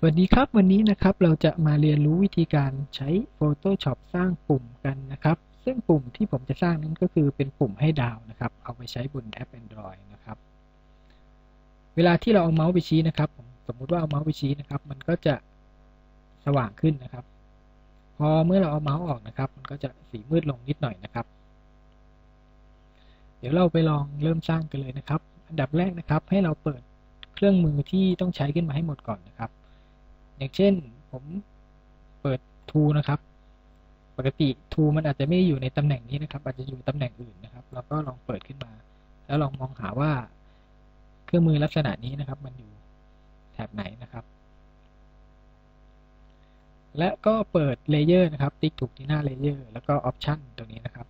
สวัสดีครับ วันนี้นะครับเราจะมาเรียนรู้วิธีการใช้ Photoshop สร้างปุ่มกันนะครับ ซึ่งปุ่มที่ผมจะสร้างนั้นก็คือเป็นปุ่มให้ดาวนะครับ เอาไปใช้บนแอป Android นะครับ เวลาที่เราเอาเมาส์ไปชี้นะครับสมมุติว่าเอาเมาส์ไปชี้นะครับ มันก็จะสว่างขึ้นนะครับ พอเมื่อเราเอาเมาส์ออกนะครับ มันก็จะสีมืดลงนิดหน่อยนะครับ เดี๋ยวเราไปลองเริ่มสร้างกันเลยนะครับ อันดับแรกนะครับ ให้เราเปิดเครื่องมือที่ต้องใช้ขึ้นมาให้หมดก่อนนะครับ อย่างเช่นผมเปิดทูนะครับ ปกติทูมันอาจจะไม่อยู่ในตำแหน่งนี้นะครับ อาจจะอยู่ตำแหน่งอื่นนะครับ เราก็ลองเปิดขึ้นมา แล้วลองมองหาว่าเครื่องมือลักษณะนี้นะครับ มันอยู่แถบไหนนะครับ และก็เปิดเลเยอร์นะครับ ติ๊กถูกที่หน้าเลเยอร์แล้วก็ออปชันตรงนี้นะครับ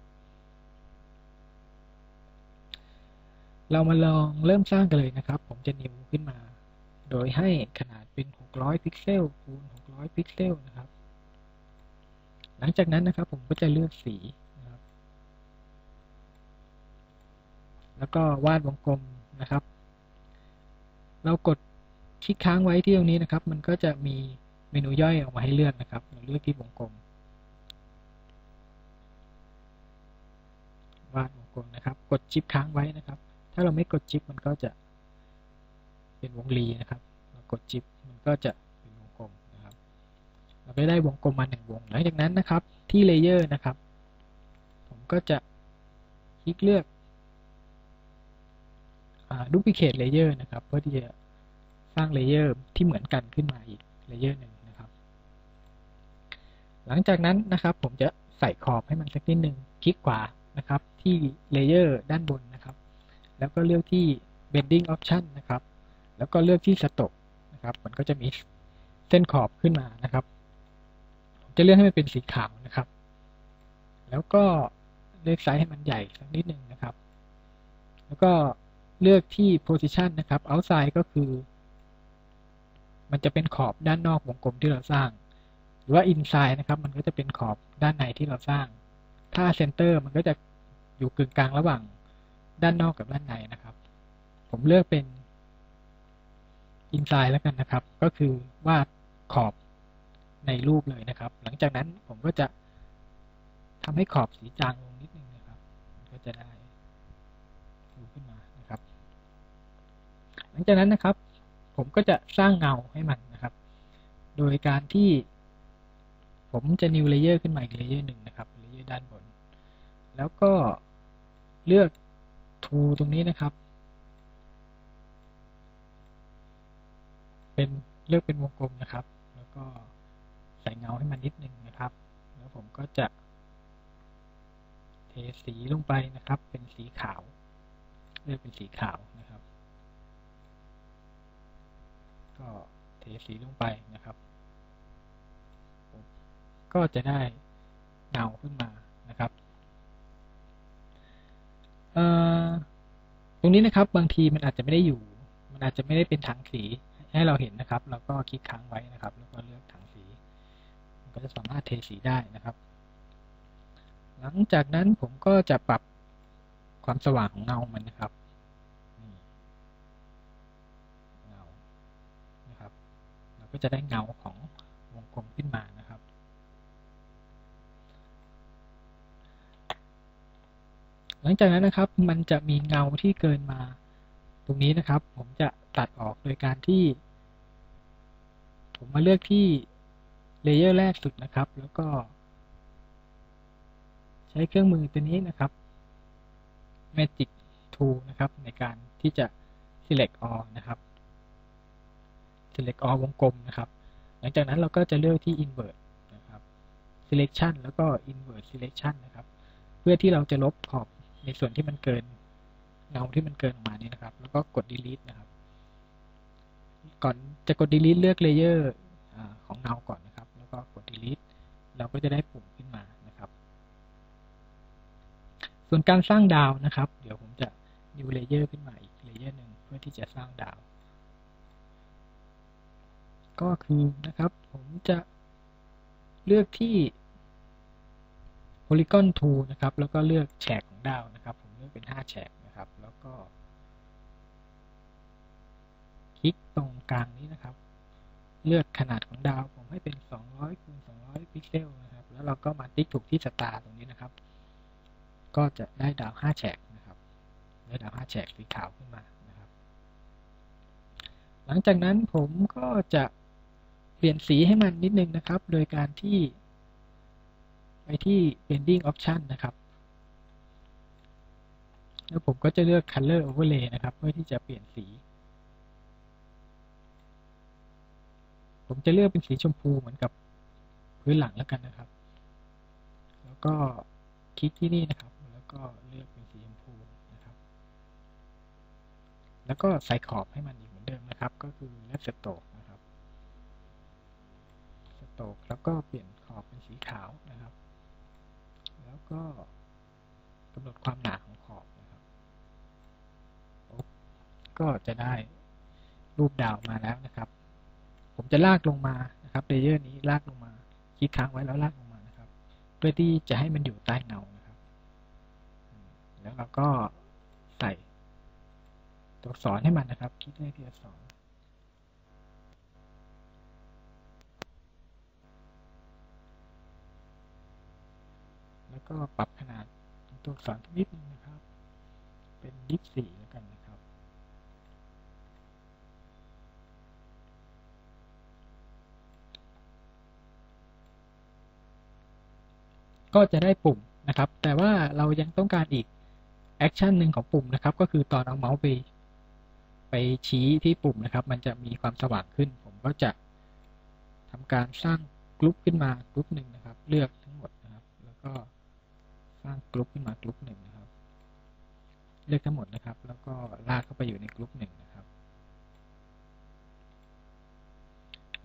เรามาลองเริ่มสร้างกันเลยนะครับ ผมจะนิวขึ้นมา โดยให้ขนาดเป็น 600 พิกเซลคูณ 600 พิกเซลนะครับ หลังจากนั้นนะครับผมก็จะเลือกสีนะครับ แล้วก็วาดวงกลมนะครับ เรากดคลิกค้างไว้ที่ตรงนี้นะครับ มันก็จะมีเมนูย่อยออกมาให้เลือกนะครับ เราเลือกที่วงกลม วาดวงกลมนะครับ กดชิปค้างไว้นะครับ ถ้าเราไม่กดชิปมันก็จะเป็นวงรีนะครับ กดจิบมันก็จะเป็นวงกลมนะครับ เราไปได้วงกลมมาหนึ่งวง หลังจากนั้นนะครับ ที่เลเยอร์นะครับ ผมก็จะคลิกเลือกดูพิเคทเลเยอร์นะครับ เพื่อที่จะสร้างเลเยอร์ที่เหมือนกันขึ้นมาอีกเลเยอร์หนึ่งนะครับ หลังจากนั้นนะครับ ผมจะใส่ขอบให้มันสักนิดหนึ่งคลิกขวานะครับ ที่เลเยอร์ด้านบนนะครับ แล้วก็เลือกที่ bending option นะครับ แล้วก็เลือกที่ stroke ครับ มันก็จะมีเส้นขอบขึ้นมานะครับ ผมจะเลือกให้มันเป็นสีขาวนะครับ แล้วก็เลือกไซส์ให้มันใหญ่สักนิดหนึ่งนะครับ แล้วก็เลือกที่ position นะครับ outside ก็คือ มันจะเป็นขอบด้านนอกวงกลมที่เราสร้าง หรือว่า inside นะครับ มันก็จะเป็นขอบด้านในที่เราสร้าง ถ้า center มันก็จะอยู่กึ่งกลางระหว่างด้านนอกกับด้านในนะครับ ผมเลือกเป็น อินไซด์แล้วกันนะครับ ก็คือวาดขอบในรูปเลยนะครับ หลังจากนั้นผมก็จะทำให้ขอบสีจางลงนิดนึงนะครับ ก็จะได้ดูขึ้นมานะครับ หลังจากนั้นนะครับ ผมก็จะสร้างเงาให้มันนะครับ โดยการที่ผมจะ new layer ขึ้นมาอีก layer หนึ่งนะครับ layer ด้านบน แล้วก็เลือก tool ตรงนี้นะครับ เป็นเลือกเป็นวงกลมนะครับ แล้วก็ใส่เงาให้มันนิดนึงนะครับ แล้วผมก็จะ เทสีลงไปนะครับ เป็นสีขาว เลือกเป็นสีขาวนะครับ ก็เทสีลงไปนะครับ ก็จะได้เงาขึ้นมานะครับตรงนี้นะครับบางทีมันอาจจะไม่ได้อยู่ มันอาจจะไม่ได้เป็นถังสี ให้เราเห็นนะครับ แล้วก็คลิกค้างไว้นะครับ แล้วก็เลือกถังสีก็จะสามารถเทสีได้นะครับ หลังจากนั้นผมก็จะปรับความสว่างของเงามันนะครับเงานะครับ เราก็จะได้เงาของวงกลมขึ้นมานะครับหลังจากนั้นนะครับ มันจะมีเงาที่เกินมา ตรงนี้นะครับ ผมจะตัดออกโดยการที่ ผมมาเลือกที่เลเยอร์แรกสุดนะครับ แล้วก็ ใช้เครื่องมือตัวนี้นะครับ Magic Tool นะครับ ในการที่จะ select all นะครับ select all วงกลมนะครับ หลังจากนั้นเราก็จะเลือกที่ invert นะครับ selection แล้วก็ invert selection นะครับ เพื่อที่เราจะลบขอบในส่วนที่มันเกิน เงาที่มันเกินออกมานี่นะครับ แล้วก็กด delete นะครับ ก่อนจะกด delete เลือกเลเยอร์ของเงาก่อนนะครับ แล้วก็กด delete เราก็จะได้ปุ่มขึ้นมานะครับ ส่วนการสร้างดาวนะครับ เดี๋ยวผมจะ new layer ขึ้นมาอีกเลเยอร์หนึ่งเพื่อที่จะสร้างดาว ก็คือนะครับ ผมจะเลือกที่ polygon tool นะครับ แล้วก็เลือกแฉกของดาวนะครับ ผมเลือกเป็น 5 แฉก ครับ แล้วก็ คลิกตรงกลางนี้นะครับ เลือกขนาดของดาวผมให้เป็น 200คูณ200 พิกเซลนะครับ แล้วเราก็มาติ๊กถูกที่สตาร์ตรงนี้นะครับ ก็จะได้ดาว 5 แฉกนะครับได้ดาว 5 แฉกสีขาวขึ้นมานะครับ หลังจากนั้นผมก็จะเปลี่ยนสีให้มันนิดนึงนะครับ โดยการที่ไปที่ blending option นะครับ แล้วผมก็จะเลือก color overlay นะครับ เพื่อที่จะเปลี่ยนสี ผมจะเลือกเป็นสีชมพูเหมือนกับพื้นหลังแล้วกันนะครับ แล้วก็คลิกที่นี่นะครับ แล้วก็เลือกเป็นสีชมพูนะครับ แล้วก็ใส่ขอบให้มันอีกเหมือนเดิมนะครับ ก็คือ left stroke นะครับ stroke แล้วก็เปลี่ยนขอบเป็นสีขาวนะครับ แล้วก็กำหนดความหนาของขอบ ก็จะได้รูปดาวมาแล้วนะครับ ผมจะลากลงมานะครับเลเยอร์นี้ลากลงมาคลิกค้างไว้แล้วลากลงมานะครับ เพื่อที่จะให้มันอยู่ใต้เงานะครับ แล้วเราก็ใส่ตัวอักษรให้มันนะครับ คลิกเลขที่อักษรแล้วก็ปรับขนาดตัวอักษรนิดนึงนะครับ เป็นยี่สิบสี่แล้วกันนะครับ ก็จะได้ปุ่มนะครับ แต่ว่าเรายังต้องการอีกแอคชั่นหนึ่งของปุ่มนะครับ ก็คือตอนเอาเมาส์ไปไปชี้ที่ปุ่มนะครับ มันจะมีความสว่างขึ้น ผมก็จะทำการสร้างกลุ่มขึ้นมากลุ่มหนึ่งนะครับ เลือกทั้งหมดนะครับ แล้วก็สร้างกลุ่มขึ้นมากลุ่มหนึ่งนะครับ เลือกทั้งหมดนะครับ แล้วก็ลากเข้าไปอยู่ในกลุ่มหนึ่งนะครับ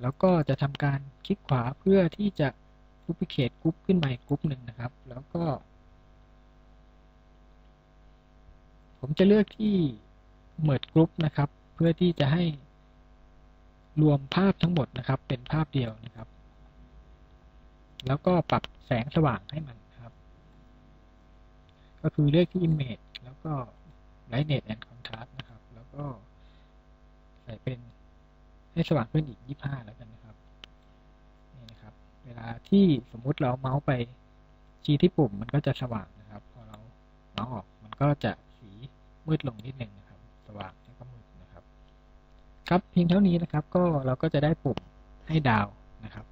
แล้วก็จะทำการคลิกขวาเพื่อที่จะ duplicate กรุ๊ปขึ้นมาอีกกรุ๊ปหนึ่งนะครับ แล้วก็ ผมจะเลือกที่ merge group นะครับ เพื่อที่จะให้รวมภาพทั้งหมดนะครับ เป็นภาพเดียวนะครับ แล้วก็ปรับแสงสว่างให้มันครับ ก็คือเลือกที่ image แล้วก็ brightness and contrast นะครับ แล้วก็ใส่เป็นให้สว่างขึ้นอีก 25 แล้วกันนะครัน เวลาที่สมมุติเราเมาส์ไปชี้ที่ปุ่มมันก็จะสว่างนะครับ พอเราเมาส์ออกมันก็จะสีมืดลงนิดหนึ่งนะครับ สว่างแล้วก็มืดนะครับ ครับเพียงเท่านี้นะครับ ก็เราก็จะได้ปุ่มให้ดาวนะครับ